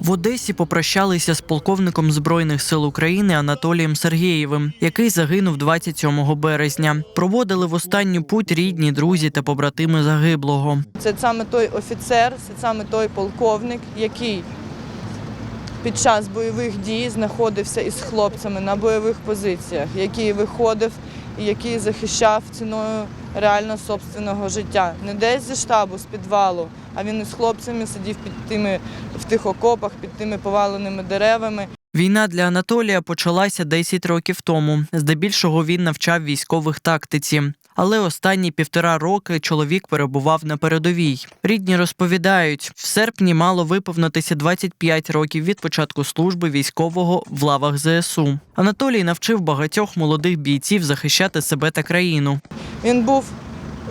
В Одесі попрощалися з полковником Збройних сил України Анатолієм Сергієвим, який загинув 27 березня. Проводили в останню путь рідні, друзі та побратими загиблого. Це саме той офіцер, це саме той полковник, який під час бойових дій знаходився із хлопцями на бойових позиціях, який виходив і який захищав ціною реально собственного життя. Не десь зі штабу, з підвалу, а він із хлопцями сидів під тими в тих окопах, під тими поваленими деревами. Війна для Анатолія почалася 10 років тому. Здебільшого він навчав військових тактиці. Але останні півтора роки чоловік перебував на передовій. Рідні розповідають, в серпні мало виповнитися 25 років від початку служби військового в лавах ЗСУ. Анатолій навчив багатьох молодих бійців захищати себе та країну. Він був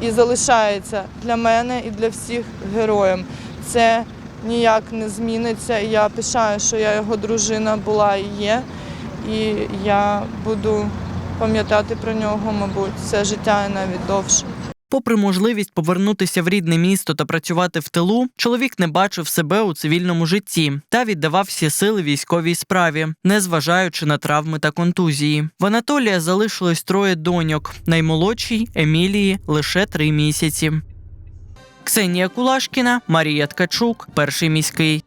і залишається для мене і для всіх героєм. Це ніяк не зміниться. Я пишаю, що я його дружина була і є. І я буду пам'ятати про нього, мабуть, все життя і навіть довше. Попри можливість повернутися в рідне місто та працювати в тилу, чоловік не бачив себе у цивільному житті та віддавав всі сили військовій справі, незважаючи на травми та контузії. В Анатолія залишилось троє доньок. Наймолодшій Емілії лише три місяці. Ксенія Кулашкіна, Марія Ткачук, перший міський.